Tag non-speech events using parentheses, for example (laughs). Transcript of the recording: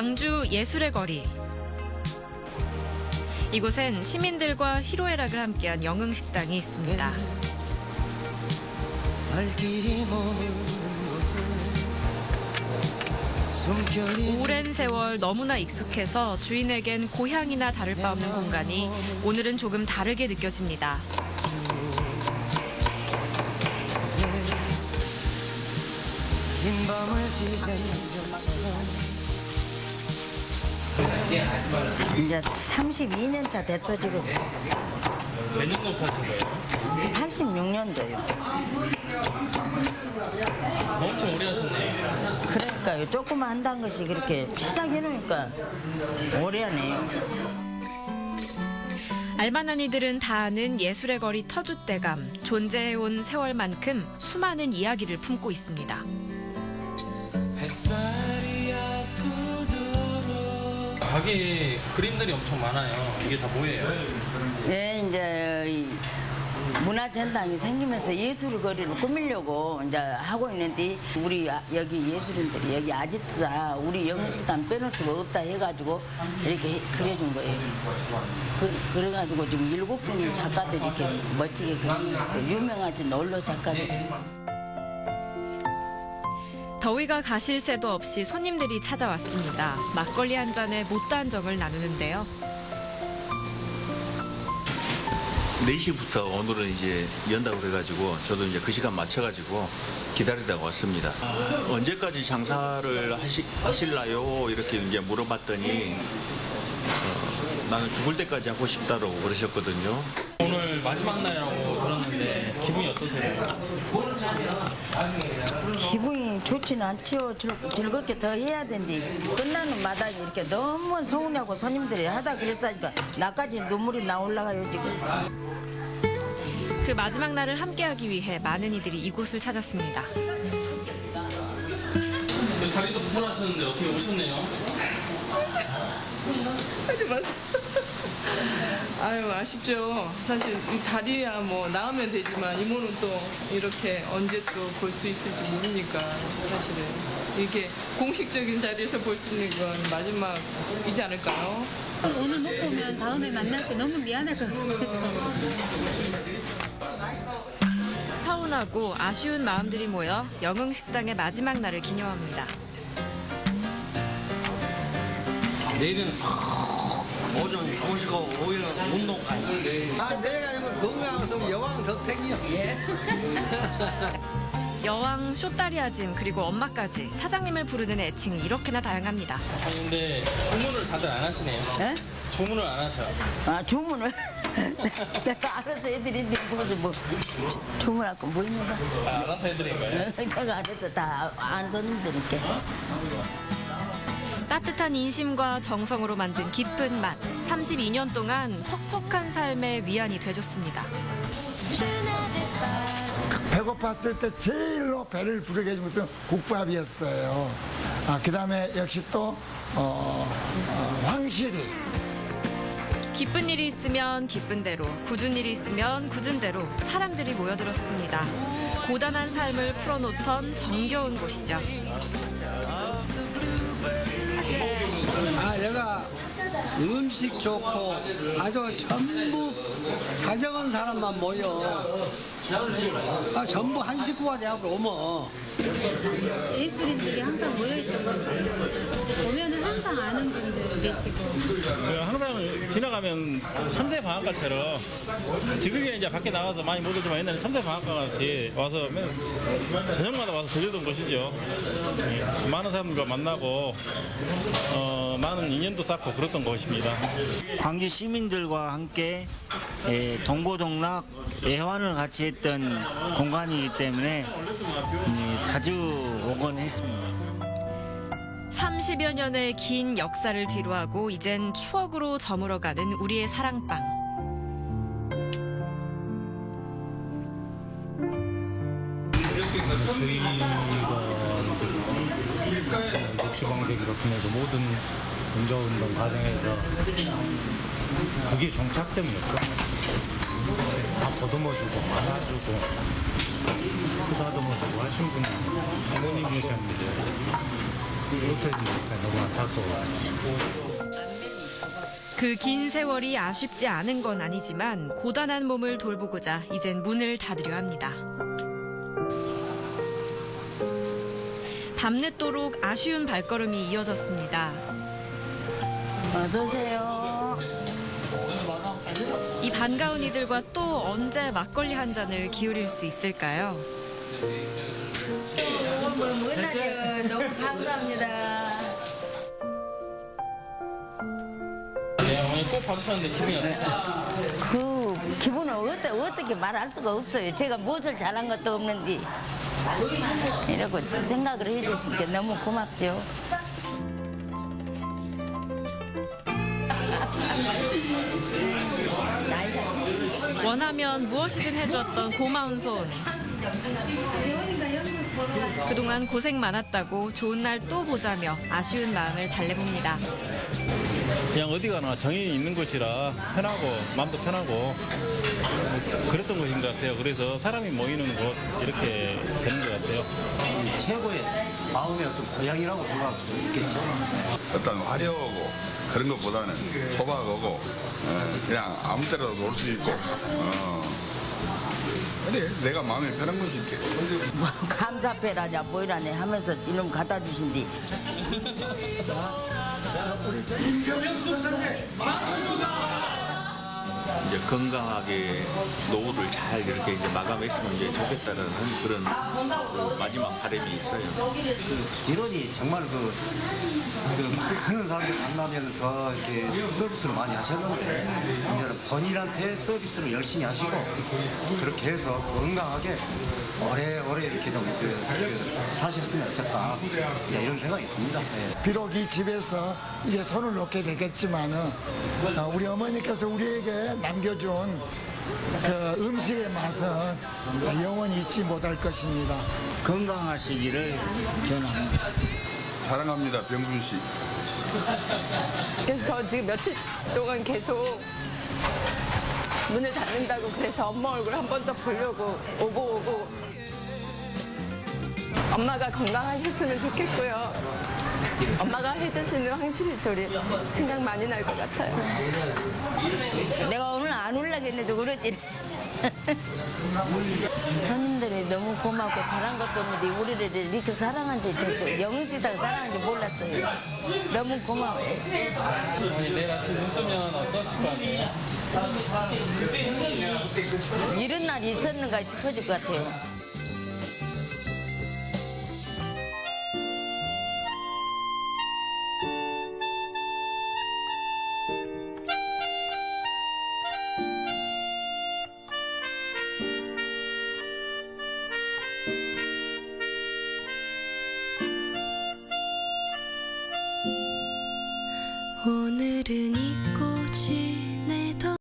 광주 예술의 거리. 이곳엔 시민들과 희로애락을 함께한 영흥식당이 있습니다. 발길이 머무는 곳은 숨결이 오랜 세월 너무나 익숙해서 주인에겐 고향이나 다를 바 없는 공간이 오늘은 조금 다르게 느껴집니다. 긴 밤을 별처럼 이제 32년 차 됐죠 지금 몇 년부터 하신 거예요? 86년도요 엄청 오래 하셨네요. 그러니까요 조금만 한다는 것이 그렇게 시작해놓으니까 오래 하네요 알만한 이들은 다 아는 예술의 거리 터줏대감 존재해온 세월만큼 수많은 이야기를 품고 있습니다. 아프도록 가게에 그림들이 엄청 많아요. 이게 다 뭐예요? 예 이제 이 문화전당이 생기면서 예술 거리를 꾸미려고 이제 하고 있는데 우리 아- 여기 예술인들이 여기 아직도 다 우리 영식당 빼놓을 수가 없다 해가지고 이렇게 해- 그려준 거예요. 그, 그래가지고 지금 일곱 분의 작가들이 이렇게 멋지게 그리고 있어요. 유명하신 원로 작가들. 더위가 가실 새도 없이 손님들이 찾아왔습니다. 막걸리 한 잔에 못다한 정을 나누는데요. 4시부터 오늘은 이제 연다고 그래가지고 저도 이제 그 시간 맞춰가지고 기다리다가 왔습니다. 언제까지 장사를 하시, 하실라요? 이렇게 이제 물어봤더니 어, 나는 죽을 때까지 하고 싶다고 그러셨거든요. 오늘 마지막 날이라고 들었는데 기분이 어떠세요? 기분이 좋지는 않지요. 즐, 즐겁게 더 해야 되는데 끝나는 마당에 이렇게 너무 서운하고 손님들이 하다 그랬으니까 나까지 눈물이 나올라가요 지금. 그 마지막 날을 함께하기 위해 많은 이들이 이곳을 찾았습니다. 다리도 불편하셨는데 어떻게 오셨네요? 아유 아쉽죠. 사실 이 다리야 뭐 나으면 되지만 이모는 또 이렇게 언제 또 볼 수 있을지 모르니까 사실은 이렇게 공식적인 자리에서 볼 수 있는 건 마지막이지 않을까요? 오늘 못 보면 다음에 만날 때 너무 미안할 것 같아서 서운하고 아쉬운 마음들이 모여 영흥 식당의 마지막 날을 기념합니다. 내일은 오전 좋으시고 오후에는 운동 가요. 아, 내가 아니면 건강하면 여왕 더 생겨. 예. (laughs) 여왕, 쇼다리 아짐 그리고 엄마까지 사장님을 부르는 애칭이 이렇게나 다양합니다. 근데 주문을 다들 안 하시네요. 예? 주문을 안 하셔. 아 주문을 (laughs) 내가 알아서 애들인데 무슨 뭐 주- 주문할 거 뭐 있는가? 아, 알아서 해드린 거예요? (laughs) 내가 알아서 다 안 손님들이니까. 따뜻한 인심과 정성으로 만든 깊은 맛. 32년 동안 퍽퍽한 삶의 위안이 돼줬습니다. 배고팠을 때 제일로 배를 부르게 해준 것은 국밥이었어요. 아, 그 다음에 역시 또, 어, 어, 황실이. 기쁜 일이 있으면 기쁜 대로, 굳은 일이 있으면 굳은 대로 사람들이 모여들었습니다. 고단한 삶을 풀어놓던 정겨운 곳이죠. 음식 좋고 아주 전부 다정한 사람만 모여. 아, 전부 한 식구가 돼갖고 오면. 예술인들이 항상 모여있던 곳이 보면은 항상 아는 분들 계시고 그 항상 지나가면 참새 방앗간처럼 지금은 이제 밖에 나가서 많이 못 오지만 옛날에 참새 방앗간 같이 와서 맨 저녁마다 와서 들리던 곳이죠. 예, 많은 사람들과 만나고 어, 많은 인연도 쌓고 그랬던 곳입니다. 광주 시민들과 함께 예, 동고동락 애환을 같이 했던 공간이기 때문에 예, 자주 오곤 했습니다. 30여 년의 긴 역사를 뒤로하고 이젠 추억으로 저물어가는 우리의 사랑방. 저희가 이제 녹시방식 이렇게 해서 모든 운전운동 과정에서 그게 종착점이었죠. 다 보듬어주고 안아주고 쓰다듬어주고 하신 분이 어머님이셨는데 없어지니까 너무 안타까워. 그 긴 세월이 아쉽지 않은 건 아니지만 고단한 몸을 돌보고자 이젠 문을 닫으려 합니다. 밤늦도록 아쉬운 발걸음이 이어졌습니다. 어서 오세요. 이 반가운 이들과 또 언제 막걸리 한 잔을 기울일 수 있을까요? 문화죠. 너무 감사합니다. 네, 어머니 꼭 봐주셨는데 기분이 어떠세요? 그 기분은 어떻게, 어떻게 말할 수가 없어요. 제가 무엇을 잘한 것도 없는데 이러고 생각을 해주신 게 너무 고맙죠. 원하면 무엇이든 해주었던 고마운 손. 그동안 고생 많았다고 좋은 날 또 보자며 아쉬운 마음을 달래봅니다. 그냥 어디 가나 정이 있는 곳이라 편하고 마음도 편하고 그랬던 곳인 것 같아요. 그래서 사람이 모이는 곳 이렇게 되는 것 같아요. 최고의 마음의 어떤 고향이라고 생각할 수 있겠죠. 어떤 화려하고 그런 것보다는 소박하고 어, 그냥 아무 때라도 놀 수 있고 어. 그래 내가 마음이 편한 것이 있게. 뭐 감사패라냐 뭐라냐 하면서 이놈 갖다 주신디 이제 건강하게 노후를 잘 이렇게 이제 마감했으면 이제 좋겠다는 그런 그 마지막 바람이 있어요. 이론이 정말 그, 그 많은 사람들 만나면서 이렇게 서비스를 많이 하셨는데 이제는 본인한테 서비스를 열심히 하시고 그렇게 해서 건강하게 오래오래 이렇게 좀 그, 그 사셨으면 어쩔까 이제 이런 생각이 듭니다. 예. 비록 이 집에서 이제 손을 놓게 되겠지만은 어, 우리 어머니께서 우리에게 남겨준 그 음식의 맛은 영원히 잊지 못할 것입니다. 건강하시기를 기원합니다. 사랑합니다 병순 씨 그래서 저 지금 며칠 동안 계속 문을 닫는다고 그래서 엄마 얼굴 한 번 더 보려고 오고 오고 엄마가 건강하셨으면 좋겠고요. 엄마가 해주시는 황실이 조리 생각 많이 날 것 같아요. 내가 오늘 안 올라겠는데 그러지 (laughs) 손님들이 너무 고맙고 잘한 것도 없는데 우리를 이렇게 사랑한지 영웅식당 사랑한지 몰랐어요 너무 고마워요 내일 아침 눈 뜨면 어떠실 것 같아요? 이런 날이 있었는가 싶어질 것 같아요